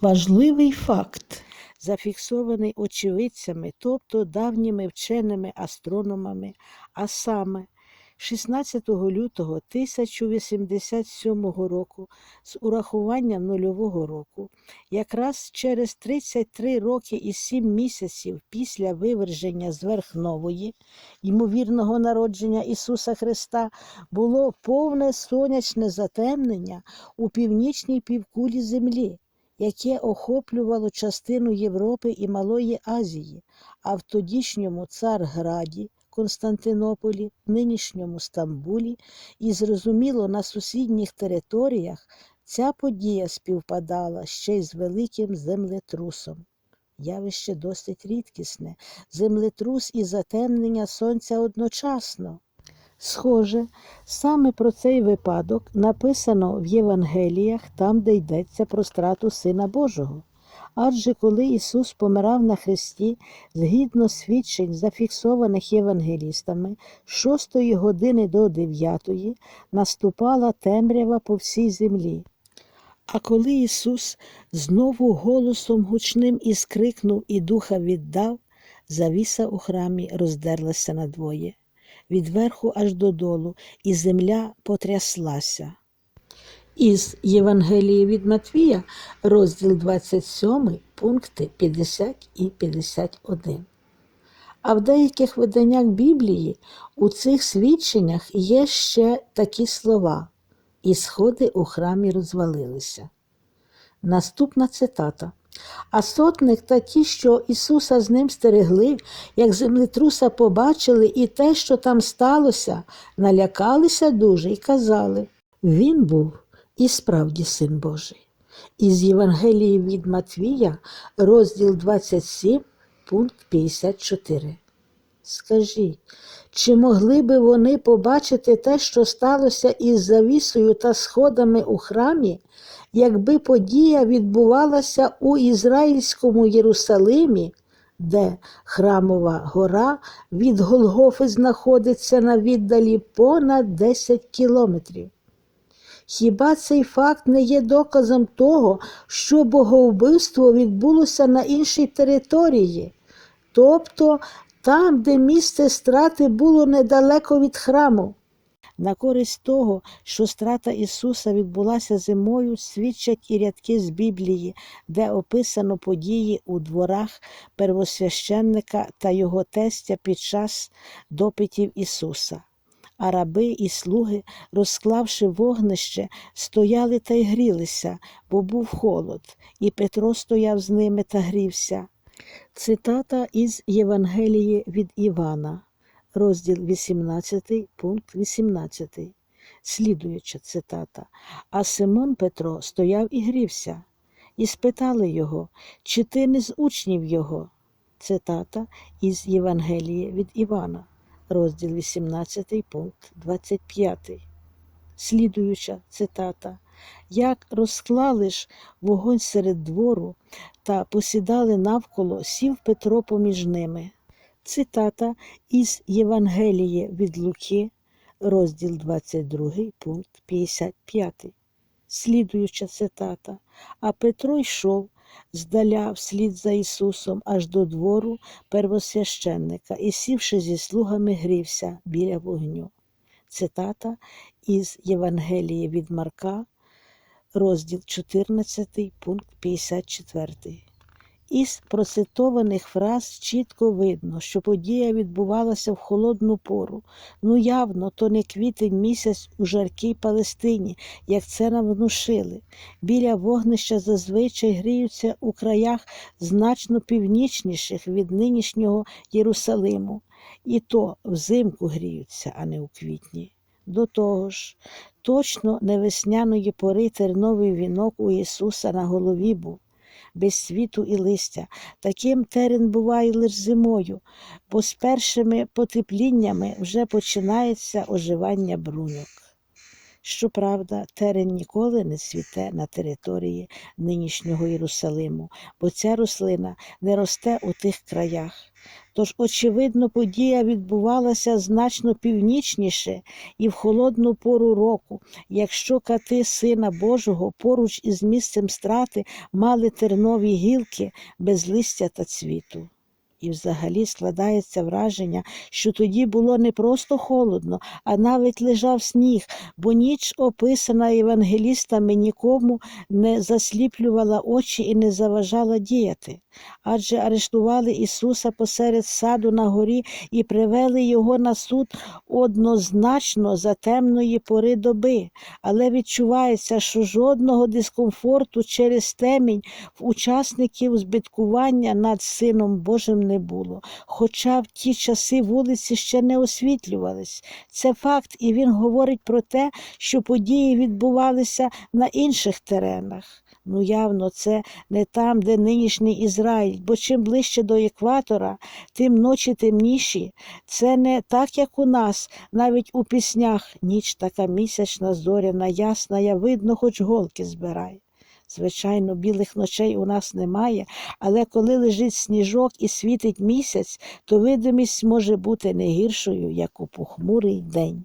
Важливий факт, зафіксований очевидцями, тобто давніми вченими астрономами, а саме 16 лютого 1087 року з урахуванням нульового року, якраз через 33 роки і 7 місяців після виверження зверхнової, ймовірного народження Ісуса Христа, було повне сонячне затемнення у північній півкулі Землі яке охоплювало частину Європи і Малої Азії, а в тодішньому Царграді, Константинополі, нинішньому Стамбулі і, зрозуміло, на сусідніх територіях ця подія співпадала ще й з великим землетрусом. Явище досить рідкісне, землетрус і затемнення сонця одночасно. Схоже, саме про цей випадок написано в Євангеліях, там, де йдеться про страту Сина Божого. Адже коли Ісус помирав на хресті, згідно свідчень, зафіксованих євангелістами, з 6 години до 9 наступала темрява по всій землі. А коли Ісус знову голосом гучним і скрикнув і духа віддав, завіса у храмі роздерлася надвоє від верху аж додолу, і земля потряслася. Із Євангелії від Матвія, розділ 27, пункти 50 і 51. А в деяких виданнях Біблії у цих свідченнях є ще такі слова, і сходи у храмі розвалилися. Наступна цитата. А сотник та ті, що Ісуса з ним стерегли, як землетруса побачили і те, що там сталося, налякалися дуже і казали Він був і справді син Божий. Із Євангелії від Матвія, розділ 27, пункт 54. Скажіть, чи могли би вони побачити те, що сталося із завісою та сходами у храмі, якби подія відбувалася у Ізраїльському Єрусалимі, де храмова гора від Голгофи знаходиться на віддалі понад 10 кілометрів? Хіба цей факт не є доказом того, що боговбивство відбулося на іншій території, тобто там, де місце страти було недалеко від храму? На користь того, що страта Ісуса відбулася зимою, свідчать і рядки з Біблії, де описано події у дворах первосвященника та його тестя під час допитів Ісуса. А раби і слуги, розклавши вогнище, стояли та й грілися, бо був холод, і Петро стояв з ними та грівся. Цитата із Євангелії від Івана розділ 18, пункт 18. Слідуюча цитата. А Симон Петро стояв і грівся, і спитали його, чи ти не з учнів його? Цитата із Євангелії від Івана, розділ 18, пункт 25. Слідуюча цитата. Як розклали ж вогонь серед двору та посідали навколо, сів Петро поміж ними. Цитата із Євангелії від Луки, розділ 22, пункт 55. Слідуюча цитата. А Петро йшов здаля вслід за Ісусом аж до двору первосвященника і, сівши зі слугами, грівся біля вогню. Цитата із Євангелії від Марка, розділ 14, пункт 54. Із процитованих фраз чітко видно, що подія відбувалася в холодну пору. Ну, явно, то не квітень місяць у жаркій Палестині, як це нам внушили. Біля вогнища зазвичай гріються у краях значно північніших від нинішнього Єрусалиму. І то взимку гріються, а не у квітні. До того ж, точно не весняної пори терновий вінок у Ісуса на голові був без світу і листя. Таким терен буває лише зимою, бо з першими потепліннями вже починається оживання бруньок. Щоправда, терен ніколи не цвіте на території нинішнього Єрусалиму, бо ця рослина не росте у тих краях. Тож, очевидно, подія відбувалася значно північніше і в холодну пору року, якщо кати Сина Божого поруч із місцем страти мали тернові гілки без листя та цвіту. І взагалі складається враження, що тоді було не просто холодно, а навіть лежав сніг, бо ніч, описана євангелістами, нікому не засліплювала очі і не заважала діяти. Адже арештували Ісуса посеред саду на горі і привели Його на суд однозначно за темної пори доби, але відчувається, що жодного дискомфорту через темінь в учасників збиткування над Сином Божим не було. Хоча в ті часи вулиці ще не освітлювались. Це факт, і він говорить про те, що події відбувалися на інших теренах. Ну, явно, це не там, де нинішній Ізраїль, бо чим ближче до екватора, тим ночі темніші. Це не так, як у нас, навіть у піснях ніч така місячна, зоряна, ясна, я видно, хоч голки збирай. Звичайно, білих ночей у нас немає, але коли лежить сніжок і світить місяць, то видимість може бути не гіршою, як у похмурий день.